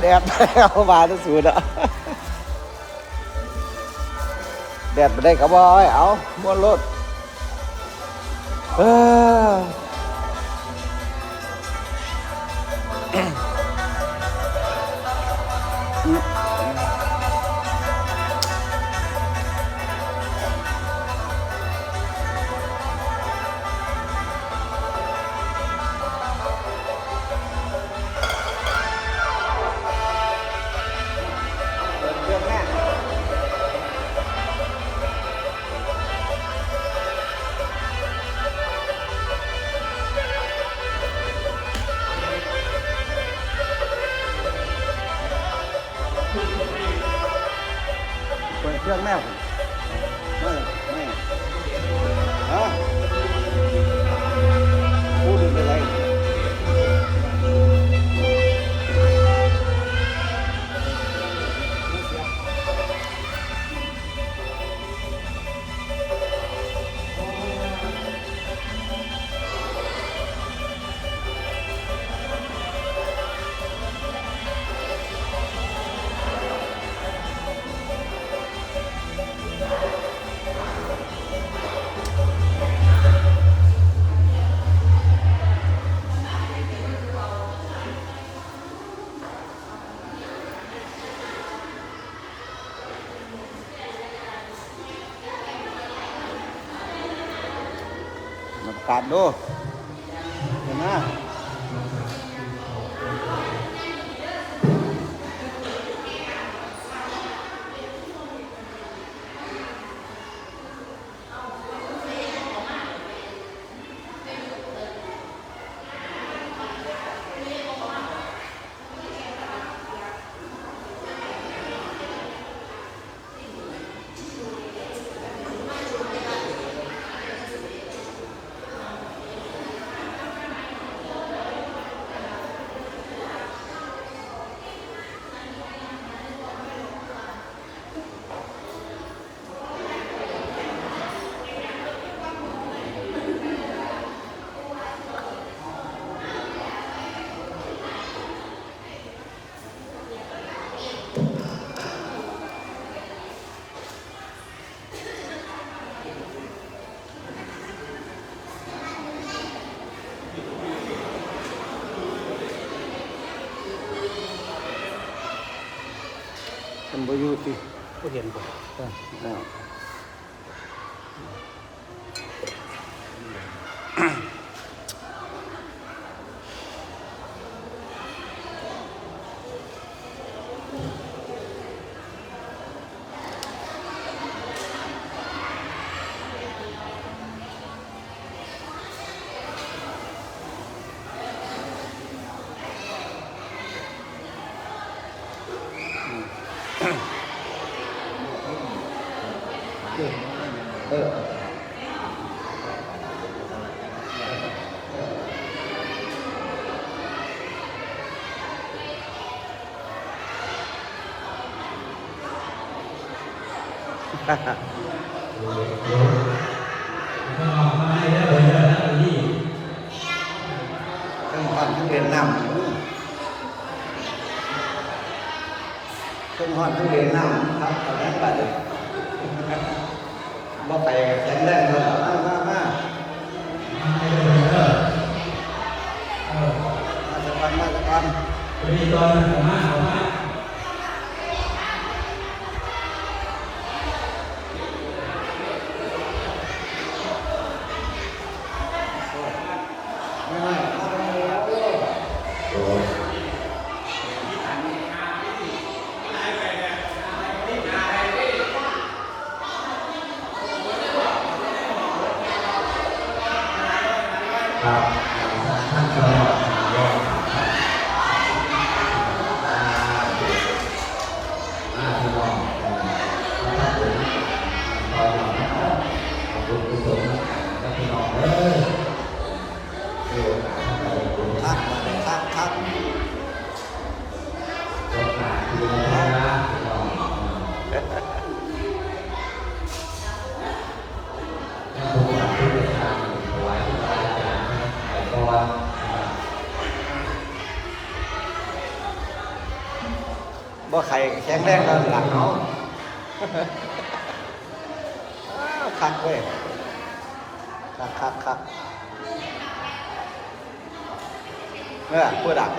แดดเอามาทั้งสูดอะแดดไม่ได้กระบอยเอาม้วนรถเออ รื่องแม่ผม มาระกาศดู อยู่ติก็เห็นผม ทั้งหอนทั้งเรียนน้ำทั้งหอนทั้งเรียนน้ำครับตอนนั้นไปเลยบ่ไปแข็งแรงเลยมามามามาสักวันมาสักวันมีตอนผมมาผมมา บ่ไข่แข็งแรงแล้วหลังเนาะ คักเว้ยคักคักคักเนี่ยผู้ดัก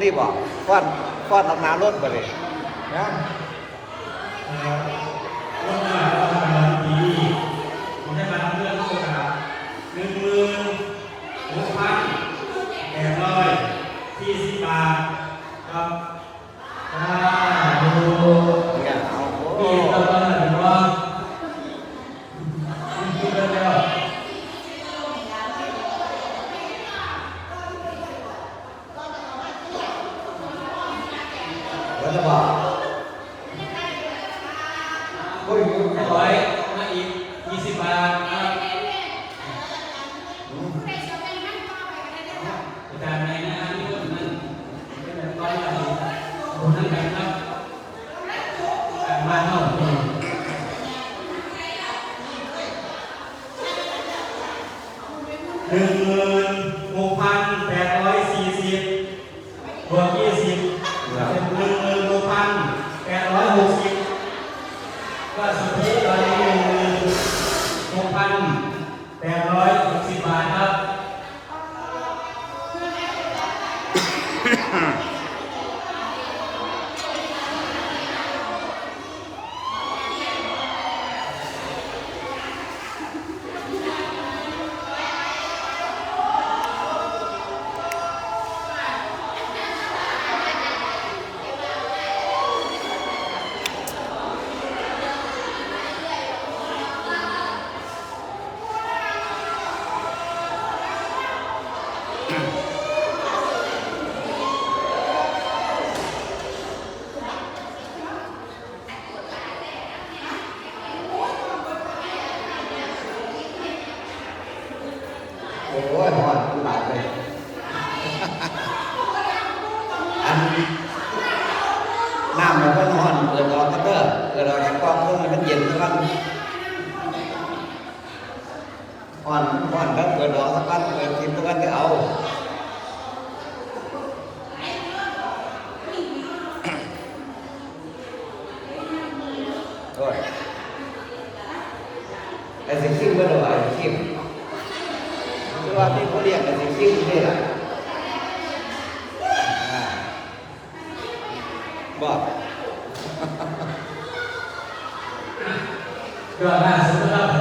นี่บอกฟ้อนฟ้อนออกนาล้นไปเลยนะ หนึ่งหมื่นหกพัน ว่ามีผู้เรียนกันสิซิ่งนี่แหลยบอกก็น่าสนใจ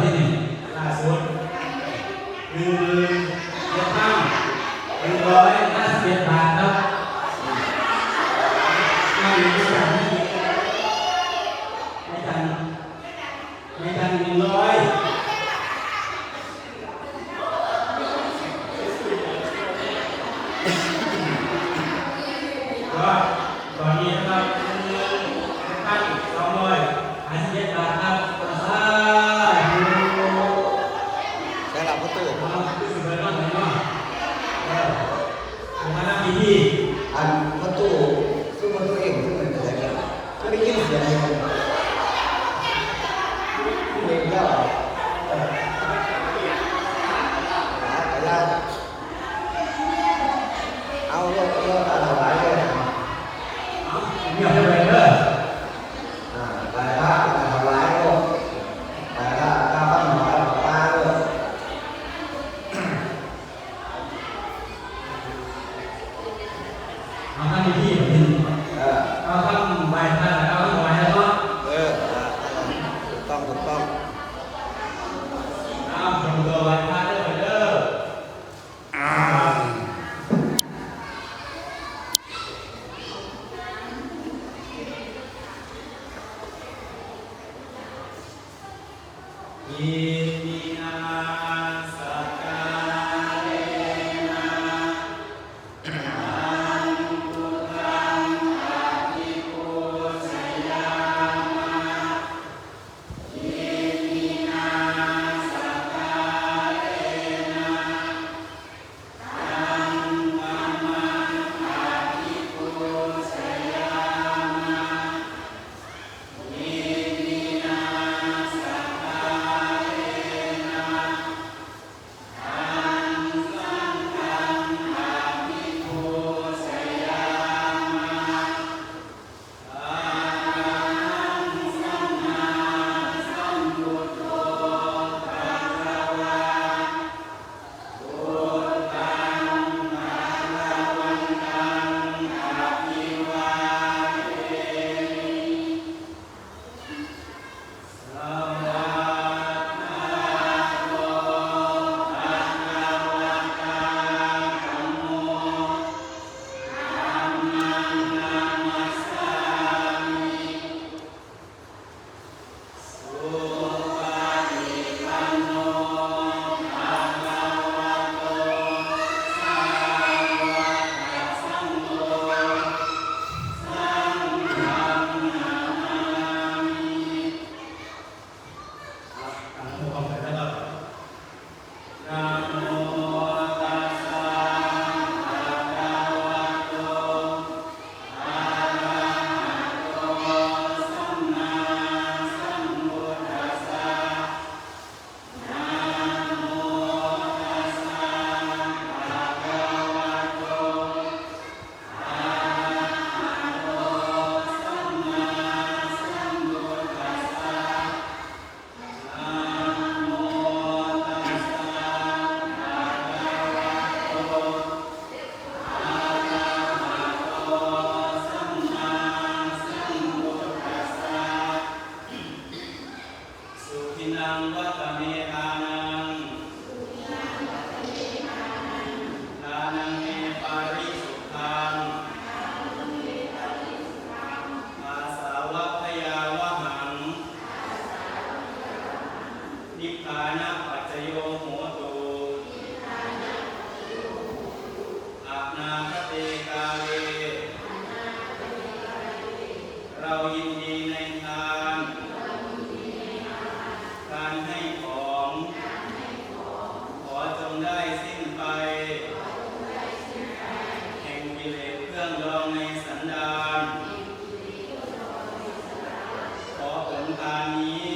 啊你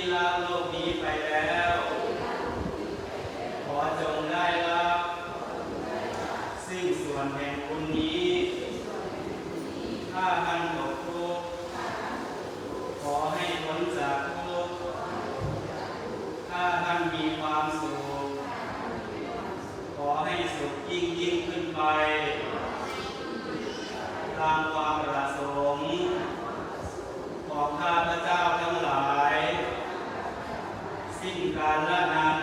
ที่ละโลกนี้ไปแล้ว ขอจงได้รับซึ่งส่วนแห่งคุณนี้ถ้าท่านตกขอให้พ้นจากทุกถ้าท่านมีความสุขขอให้สุขยิ่งยิ่งขึ้นไปตา కలనా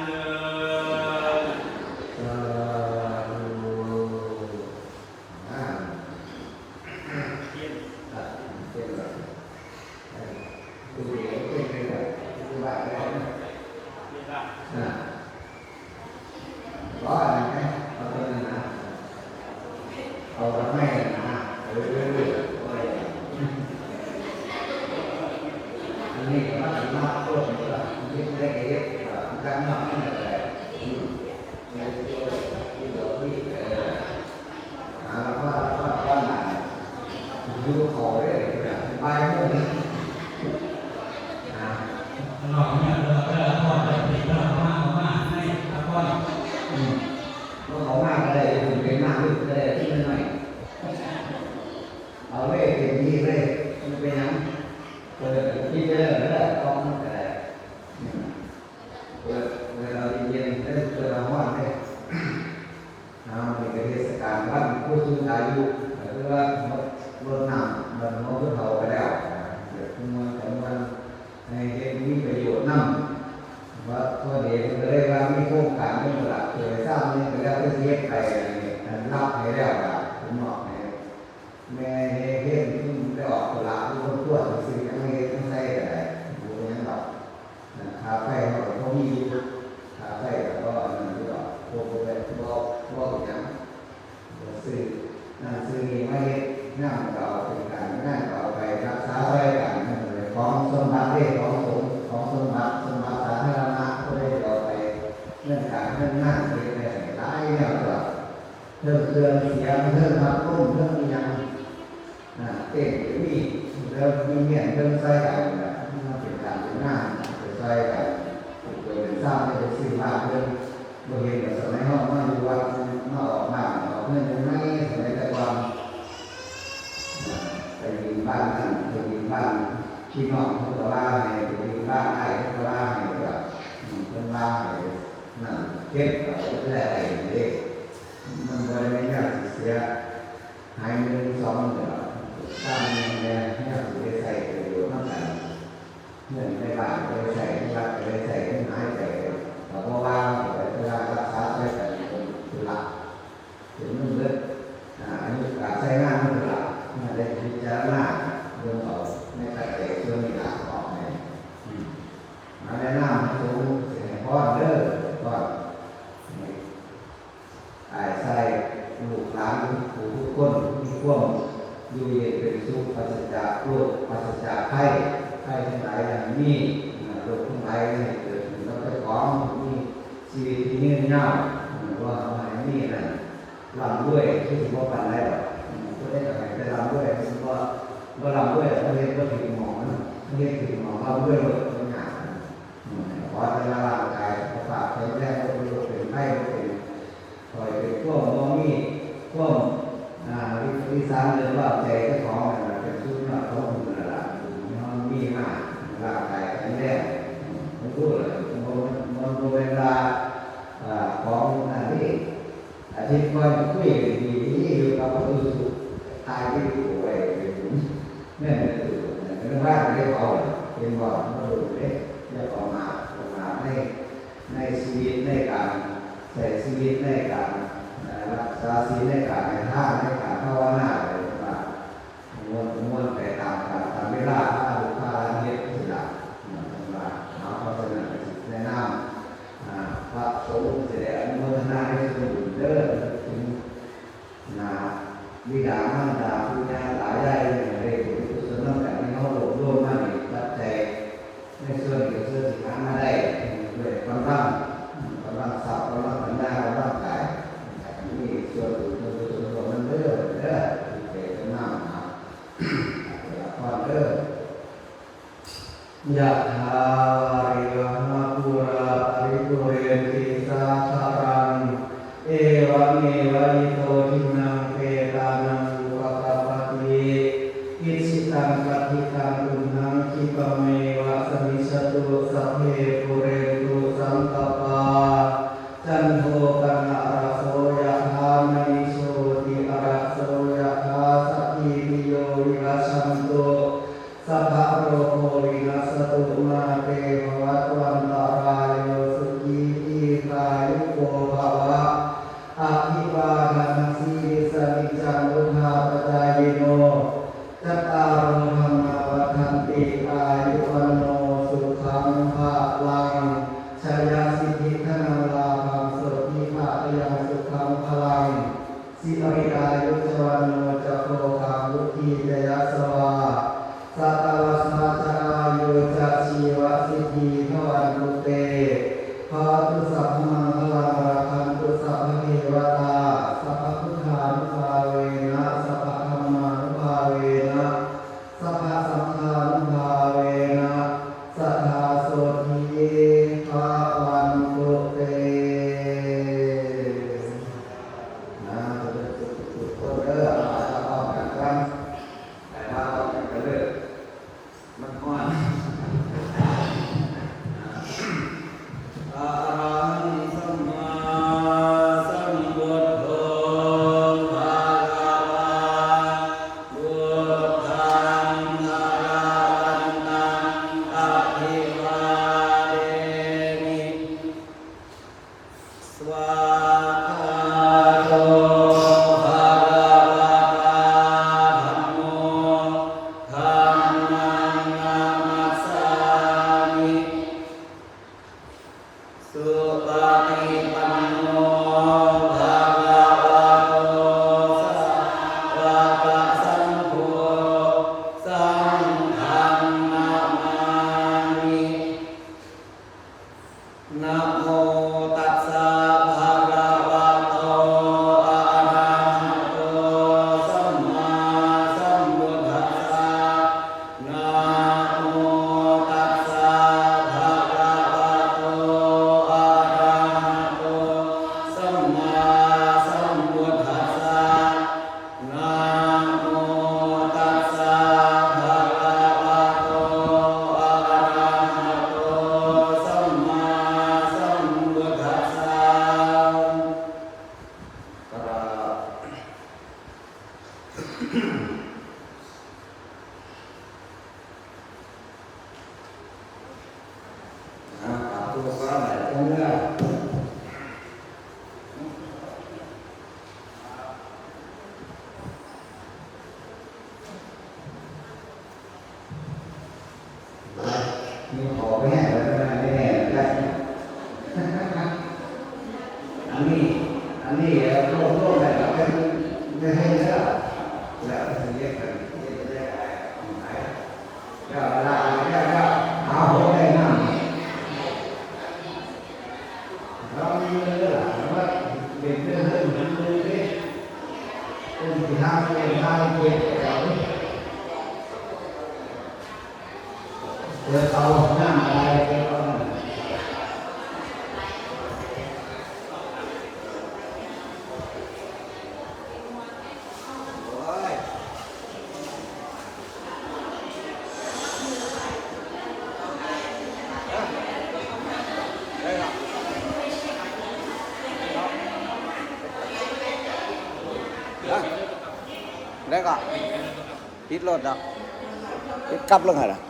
อายุ เรื่องจากเรื่องงานเรื่องอะไรหลายอย่าตัวเรื่องเรื่องเสียงเรื่องพักรุ่มเรื่องยังเต้นหรือมีเรื่องมีเงี้ยเรื่องใส่กันมันเป็นการเป็นงานเป็นใส่กันเป็นสร้างเป็นสิ่งมากเรื่องบริเวณสมัยห้องมาดูว่ามาออกมาออกเงินยังไงสมัยแต่ก่อนไปยิงบ้านนั่นไปยิงบ้านที่น้องเขาก็ว่าไงไปยิงบ้านใอ้เขาก็ว่าไง ก็บเอาไว้ได้เด็กมันบ่ได้ไม่ยากสิเสียหายหนึ่งสองเดือนสร้างเงินแดงให้เราไปใส่ประโยชน์มากกันเงินในบ้านไปใส่ในวัดไปใส่ในหายใจเราก็ว่าไปเวลารักษาไว้กันเป็นหลักถึงมันเลิกอ่าอันนี้การใช้งานมันเป็นหลักมาได้พิจารณาเรื่องเอาในปัจจัยส่วนนี้หลักออกใน มาแนะนำให้สูงเสียงพ่อเด้อก่อนไอ้ใส่ลูกหลานผู้ทุกคนมีความอยู่เย็นเป็นสุขปราศจากโรคปราศจากไข้ไข้ทั้งหลายอย่างนี้โรคทั้งหลายให้เกิดขึ้นแล้วก็ของมีชีวิตที่ยืนยาวว่าเอาไว้นี่นั่นลำด้วยที่สิบว่าปันได้หรอกก็ได้กับใครได้ลำด้วยคือว่าว่าลำด้วยเขาเรียกว่าถึงหมอนเขาเรียกถึงหมอนลำด้วยหมดทุกอย่าง เพราะเวลาร่างกายประสาทแข็งแรงก็เป็นโรคเป็นไข้ก็เป็นคอยเป็นพวกมองมี พวกวิวิสานเรื่องว่าใจเจ้าของเป็นชุดนักของคุณนั่นละมันมีมากร่างกายแข็งแรงมันรู้เลยมันมันมันเวลาของอันนี้อาทิตย์ก่อนคุยกันดีๆอยู่กับผู้สูงตายที่ป่วยเป็นแม่เป็นตัวเป็นว่าเรียกเอาเป็นว่ามันรู้เลยจะออกมาออกมาในในชีวิตในการใช้ชีวิตในการ รักษาศีลในการในท่าในการภาวนาอะไรต่างๆม้วนม้วนไปตามการตามเวลาถ้าลูกค้าเรียกสิละต่างๆเอาเพราะฉะนั้นแนะนำอ่าพระสงฆ์เสด็จอนุโมทนาให้สมบูรณ์เด้อถึงนาวิดามารดาผู้ญาหลายได้เลยกุศลน้ำกันที่เขารวบรวมมาในปัจจัยในส่วนเกี่ยวกับสินค้ามาได้ด้วยกำลังกำลังทรัพย์กำลังปัญญากำลังกายมีส่วนส่วนส่วนส่วนส่วนมันเด้อเด้อที่เป็นน้ำนะความเด้อยะถา แล้วก็ติด